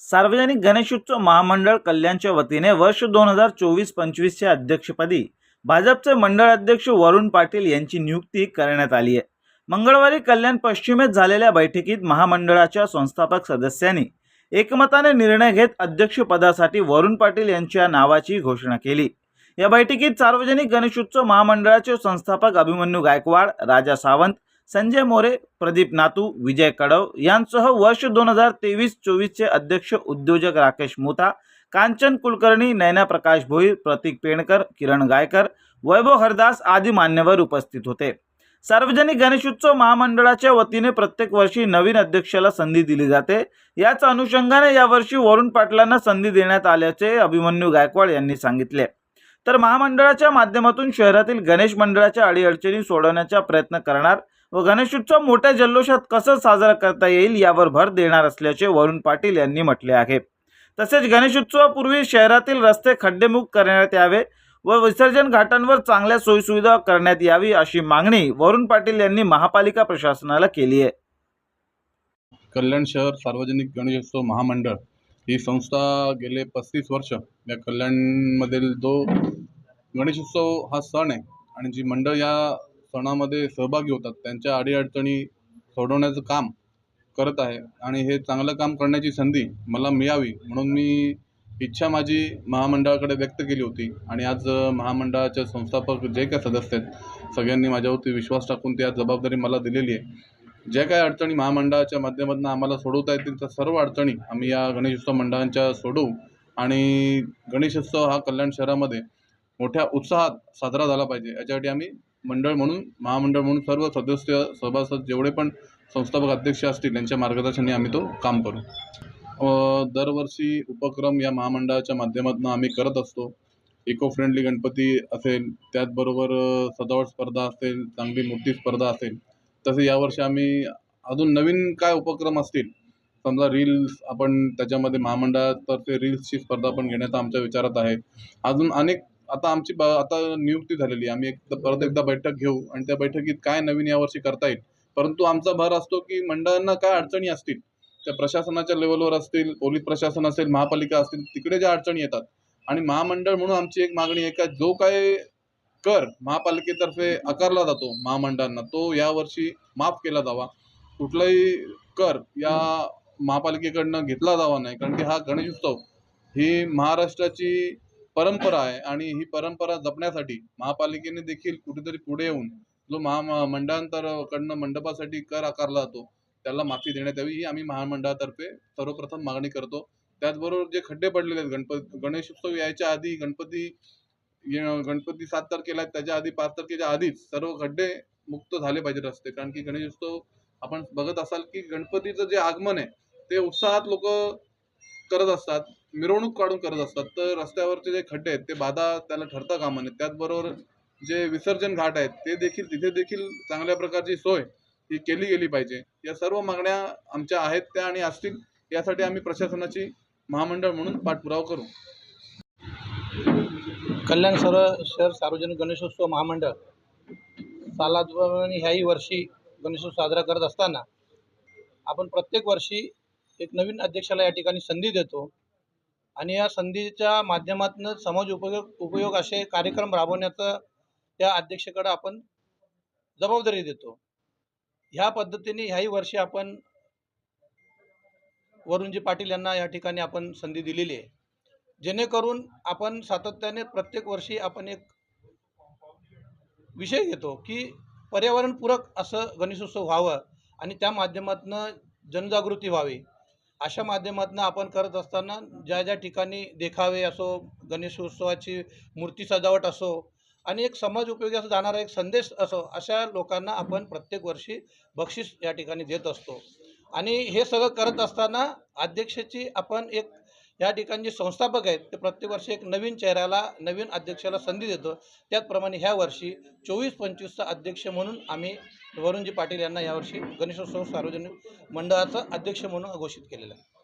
सार्वजनिक गणेशोत्सव महामंडळ कल्याणच्या वतीने वर्ष दोन हजार चोवीस पंचवीसच्या अध्यक्षपदी भाजपचे मंडळ अध्यक्ष वरुण पाटील यांची नियुक्ती करण्यात आली आहे. मंगळवारी कल्याण पश्चिमेत झालेल्या बैठकीत महामंडळाच्या संस्थापक सदस्यांनी एकमताने निर्णय घेत अध्यक्षपदासाठी वरुण पाटील यांच्या नावाची घोषणा केली. या बैठकीत सार्वजनिक गणेशोत्सव महामंडळाचे संस्थापक अभिमन्यू गायकवाड राजा सावंत संजय मोरे प्रदीप नातू विजय कडव यांसह वर्ष दोन हजार तेवीस चोवीसचे अध्यक्ष उद्योजक राकेश मुथा कांचन कुलकर्णी नैना प्रकाश भोईर प्रतीक पेणकर किरण गायकर वैभव हरदास आदी मान्यवर उपस्थित होते. सार्वजनिक गणेशोत्सव महामंडळाच्या वतीने प्रत्येक वर्षी नवीन अध्यक्षाला संधी दिली जाते. याच अनुषंगाने यावर्षी वरुण पाटलांना संधी देण्यात आल्याचे अभिमन्यू गायकवाड यांनी सांगितले. तर महामंडळाच्या माध्यमातून शहरातील गणेश मंडळाच्या अडीअडचणी सोडवण्याचा प्रयत्न करणार व गणेशोत्सव मोठ्या जल्लोषात कसं साजरा करता येईल यावर भर देणार असल्याचे वरुण पाटील यांनी म्हटले आहे. तसेच गणेशोत्सवापूर्वी शहरातील रस्ते खड्डेमुक्त करण्यात यावे व विसर्जन घाटांवर चांगल्या सोयीसुविधा करण्यात यावी अशी मागणी वरुण पाटील यांनी महापालिका प्रशासनाला केली आहे. कल्याण शहर सार्वजनिक गणेशोत्सव महामंडळ ही संस्था गेले पस्तीस वर्ष या कल्याणमधील जो गणेशोत्सव हा सण आहे आणि जी मंडळ या सणामध्ये सहभागी होतात त्यांच्या अडीअडचणी सोडवण्याचं काम करत आहे आणि हे चांगलं काम करण्याची संधी मला मिळावी म्हणून मी इच्छा माझी महामंडळाकडे व्यक्त केली होती आणि आज महामंडळाचे संस्थापक जे काय सदस्य आहेत सगळ्यांनी माझ्यावरती विश्वास टाकून ती आज जबाबदारी मला दिलेली आहे. ज्या काय अडचणी महामंडळाच्या माध्यमातून आम्हाला सोडवता येतील त्या सर्व अडचणी आम्ही या गणेशोत्सव मंडळांच्या सोडवू आणि गणेशोत्सव हा कल्याण शहरामध्ये मोठ्या उत्साहात साजरा झाला पाहिजे. याच्यासाठी आम्ही मंडळ म्हणून महामंडळ म्हणून सर्व सदस्य सभासद जेवढे पण संस्थापक अध्यक्ष असतील यांच्या मार्गदर्शनाने आम्ही तो काम करू. दरवर्षी उपक्रम या महामंडळाच्या माध्यमातून आम्ही करत असतो. इको फ्रेंडली गणपती असेल त्याचबरोबर सजावट स्पर्धा असेल चांगली मूर्ती स्पर्धा असेल तसे यावर्षी आम्ही अजून नवीन काय उपक्रम असतील समजा रील्स आपण त्याच्यामध्ये महामंडळातर्फे रील्सची स्पर्धा पण घेण्याचा आमच्या विचारात आहे. अजून अनेक आता आमची ब आता नियुक्ती झालेली आहे. आम्ही एक परत एकदा बैठक घेऊ आणि त्या बैठकीत काय नवीन यावर्षी करता येईल. परंतु आमचा भर असतो की मंडळांना काय अडचणी असतील त्या प्रशासनाच्या लेवलवर असतील पोलीस प्रशासन असेल महापालिका असतील तिकडे ज्या अडचणी येतात. आणि महामंडळ म्हणून आमची एक मागणी आहे का जो काय कर महापालिकेतर्फे आकारला जातो महामंडळांना तो यावर्षी माफ केला जावा. कुठलाही कर या महापालिकेकडनं घेतला जावा नाही कारण की हा गणेश उत्सव ही महाराष्ट्राची परंपरा आहे आणि ही परंपरा जपण्यासाठी महापालिकेने देखील कुठेतरी पुढे येऊन जो महा मंडळांतरकडनं मंडपासाठी कर आकारला जातो त्याला माफी देण्यात यावी ही आम्ही महामंडळातर्फे सर्वप्रथम मागणी करतो. त्याचबरोबर जे खड्डे पडलेले आहेत गणपती गणेशोत्सव यायच्या आधी गणपती गणपती सात तारखेला आहेत त्याच्या आधी पाच तारखेच्या आधीच सर्व खड्डे मुक्त झाले पाहिजे रस्ते. कारण की गणेशोत्सव आपण बघत असाल की गणपतीचं जे आगमन आहे ते उत्साहात लोक करत असतात मिरवणूक काढून करत असतात तर रस्त्यावरचे जे खड्डे आहेत ते बाधा त्याला ठरता कामा नये त्याचबरोबर जे विसर्जन घाट आहेत ते देखील तिथे देखील चांगल्या प्रकारची सोय ही केली गेली पाहिजे. या सर्व मागण्या आमच्या आहेत त्या आणि असतील यासाठी आम्ही प्रशासनाची महामंडळ म्हणून पाठपुरावा करू. कल्याण सर शहर सार्वजनिक गणेशोत्सव महामंडळ सालाप्रमाणे ह्याही वर्षी गणेशोत्सव साजरा करत असताना आपण प्रत्येक वर्षी एक नवीन अध्यक्षाला या ठिकाणी संधी देतो. आणि या संधीच्या माध्यमातून समाज उपयोग उपयोग असे कार्यक्रम राबवण्याचा त्या अध्यक्षाकडे आपण जबाबदारी देतो. ह्या पद्धतीने ह्याही वर्षी आपण वरुणजी पाटील यांना या ठिकाणी आपण संधी दिलेली आहे. जेणेकरून आपण सातत्याने प्रत्येक वर्षी आपण एक विषय घेतो की पर्यावरणपूरक असं गणेशोत्सव व्हावं आणि त्या माध्यमातून जनजागृती व्हावी. अशा माध्यमातून आपण करत असताना ज्या ज्या ठिकाणी देखावे असो गणेशोत्सवाची मूर्ती सजावट असो आणि एक समाज उपयोगी असं जाणारा एक संदेश असो अशा लोकांना आपण प्रत्येक वर्षी बक्षीस या ठिकाणी देत असतो. आणि हे सगळं करत असताना अध्यक्षाची आपण एक या ठिकाणी जे संस्थापक आहेत ते प्रत्येक वर्षी एक नवीन चेहऱ्याला नवीन अध्यक्षाला संधी देतो. त्याचप्रमाणे ह्या वर्षी चोवीस पंचवीसचा अध्यक्ष म्हणून आम्ही वरुणजी पाटील यांना यावर्षी गणेशोत्सव सार्वजनिक मंडळाचं अध्यक्ष म्हणून घोषित केलेलं आहे.